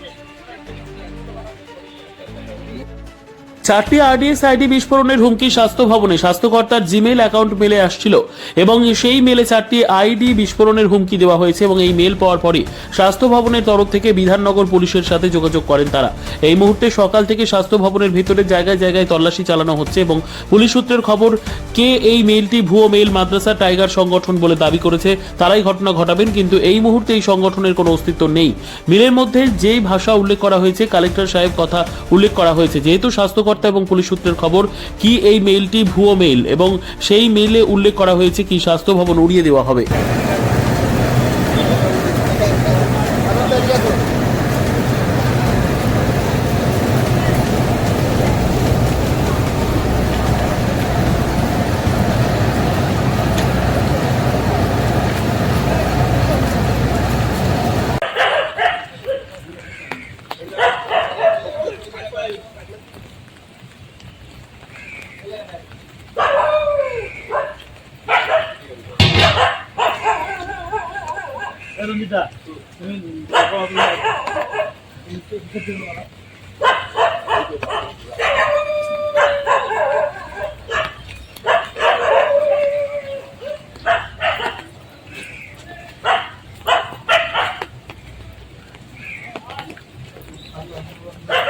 大。চারটি RDS ID বিস্ফোরণের হুমকি স্বাস্থ্য ভবনে। স্বাস্থ্যকর্তার জিমেল অ্যাকাউন্ট মেলে আসছিল এবং সেই মেলে চারটি আইডি বিস্ফোরণের হুমকি দেওয়া হয়েছে এবং এই মেল পাওয়ার পরই স্বাস্থ্য ভবনের তরফ থেকে বিধাননগর পুলিশের সাথে যোগাযোগ করেন তারা। এই মুহূর্তে সকাল থেকে স্বাস্থ্য ভবনের ভিতরে জায়গায় জায়গায় তল্লাশি চালানো হচ্ছে এবং পুলিশ সূত্রের খবর, কে এই মেলটি ভুয়ো মেল মাদ্রাসা টাইগার সংগঠন বলে দাবি করেছে, তারাই ঘটনা ঘটাবেন, কিন্তু এই মুহূর্তে এই সংগঠনের কোনো অস্তিত্ব নেই। মিলের মধ্যে যেই ভাষা উল্লেখ করা হয়েছে, কালেক্টর সাহেব কথা উল্লেখ করা হয়েছে। যেহেতু স্বাস্থ্যকর্তা এবং পুলিশ সূত্রের খবর, কি এই মেইলটি ভুয়ো মেইল এবং সেই মেইলে উল্লেখ করা হয়েছে কি স্বাস্থ্য ভবন উড়িয়ে দেওয়া হবে। 여름이다. 저는 아빠하고 이따가 또 Thank you.